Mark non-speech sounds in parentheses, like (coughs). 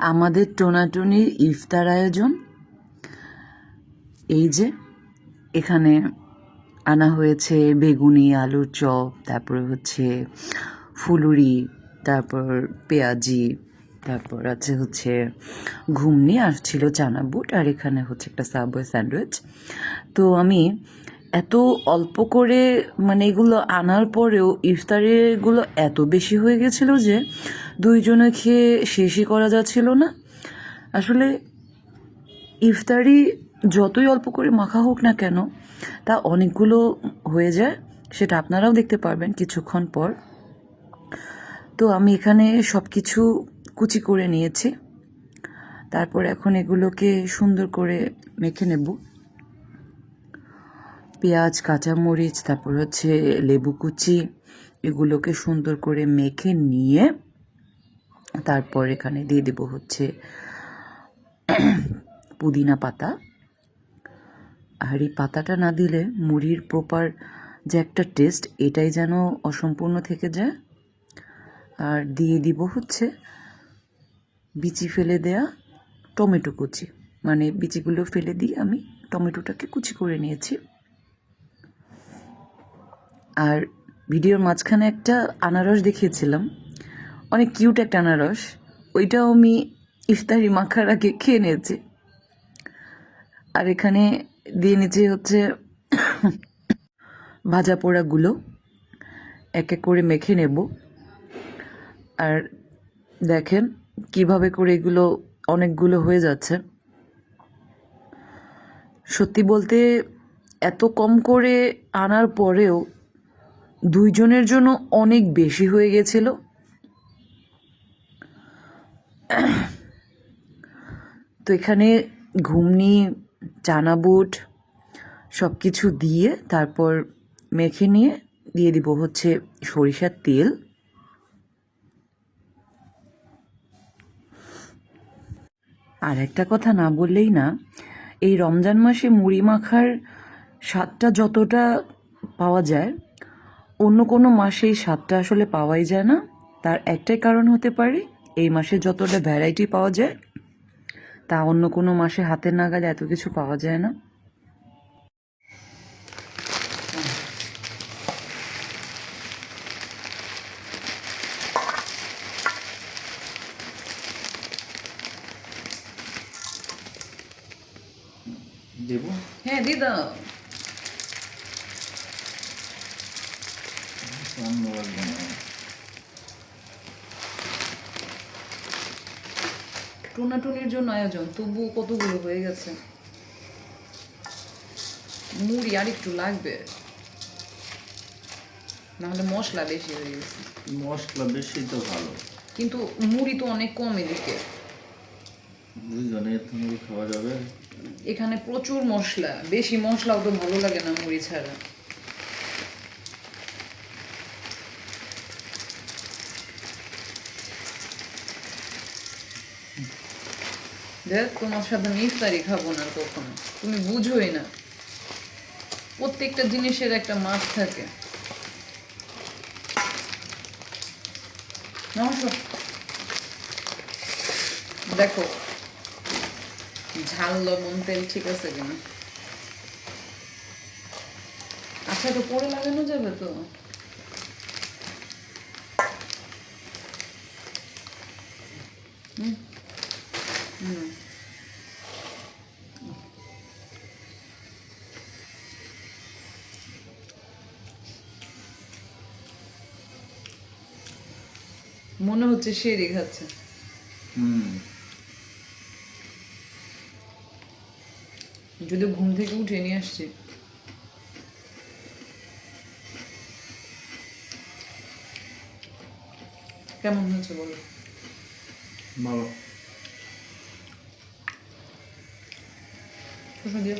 আমাদের টোনাটুনির ইফতার আয়োজন। এই যে, এখানে আনা হয়েছে বেগুনি, আলুর চপ, তারপরে হচ্ছে ফুলুরি, তারপর পেঁয়াজি, তারপর আছে হচ্ছে ঘুমনি আর ছিল চানা বুট আর এখানে হচ্ছে একটা সাবওয়ে স্যান্ডউইচ। তো আমি এত অল্প করে মানে এগুলো আনার পরেও ইফতারিগুলো এত বেশি হয়ে গেছিল যে দুইজনে খেয়ে শেষই করা যাচ্ছিল না। আসলে ইফতারি যতই অল্প করে মাখা হোক না কেন, তা অনেকগুলো হয়ে যায়, সেটা আপনারাও দেখতে পারবেন কিছুক্ষণ পর। তো আমি এখানে সব কিছু কুচি করে নিয়েছি। তারপর এখন এগুলোকে সুন্দর করে মেখে নেব। পেঁয়াজ, কাঁচামরিচ, তারপর হচ্ছে লেবু কুচি, এগুলোকে সুন্দর করে মেখে নিয়ে তারপর এখানে দিয়ে দেব হচ্ছে পুদিনা পাতা। আর এই পাতাটা না দিলে মুড়ির প্রপার যে একটা টেস্ট, এটাই যেন অসম্পূর্ণ থেকে যায়। আর দিয়ে দিব হচ্ছে বিচি ফেলে দেয়া টমেটো কুচি। মানে বিচিগুলো ফেলে দিয়ে আমি টমেটোটাকে কুচি করে নিয়েছি। আর ভিডিওর মাঝখানে একটা আনারস দেখিয়েছিলাম। অনেক কিউট একটা আনারস। ওইটাও আমি ইফতারি মাখার আগে খেয়ে নিয়েছি। আর এখানে দিয়ে নিচে হচ্ছে (coughs) ভাজা পোড়াগুলো। এক এক করে মেখে নেব। আর দেখেন কীভাবে করে এগুলো অনেকগুলো হয়ে যাচ্ছে। সত্যি বলতে এত কম করে আনার পরেও দুইজনের জন্য অনেক বেশি হয়ে গেছিল। তো এখানে ঘুমনি চানা বুট সব কিছু দিয়ে তারপর মেখে নিয়ে দিয়ে দিব হচ্ছে সরিষার তেল। আর একটা কথা না বললেই না, এই রমজান মাসে মুড়ি মাখার স্বাদটা যতটা পাওয়া যায় অন্য কোনো মাসে এই স্বাদটা আসলে পাওয়াই যায় না। তার একটাই কারণ হতে পারে এই মাসে যতটা ভ্যারাইটি পাওয়া যায় তা অন্য কোনো মাসে হাতের নাগালে এত কিছু পাওয়া যায় না। দেব? হ্যাঁ দিদা সামনে লাগবে না টুনাটুনির জন্য আয়োজন তবু কতগুলো হয়ে গেছে? মুড়ি আর একটু লাগবে। নাহলে মশলা বেশি হয়ে গেছে। মশলা বেশি তো ভালো। কিন্তু মুড়ি তো অনেক কম এদিকে। খাওয়া যাবে। এখানে প্রচুর মশলা বেশি মশলাও তো ভালো লাগে না মুড়ি ছাড়া। তোমার সাথে আমি ইফতারি খাব না কখনো। তুমি বুঝোই না। প্রত্যেকটা জিনিসের একটা মাপ থাকে। দেখো, ঝাল, লবণ, তেল ঠিক আছে কিনা? আচ্ছা তো পরে লাগানো যাবে তো? হুম। হুম। মনে হচ্ছে সে খাচ্ছে হুম। যদি ঘুম থেকে উঠে নিয়ে আসছি। কেমন হয়েছে বলো? ভালো। দিয়ে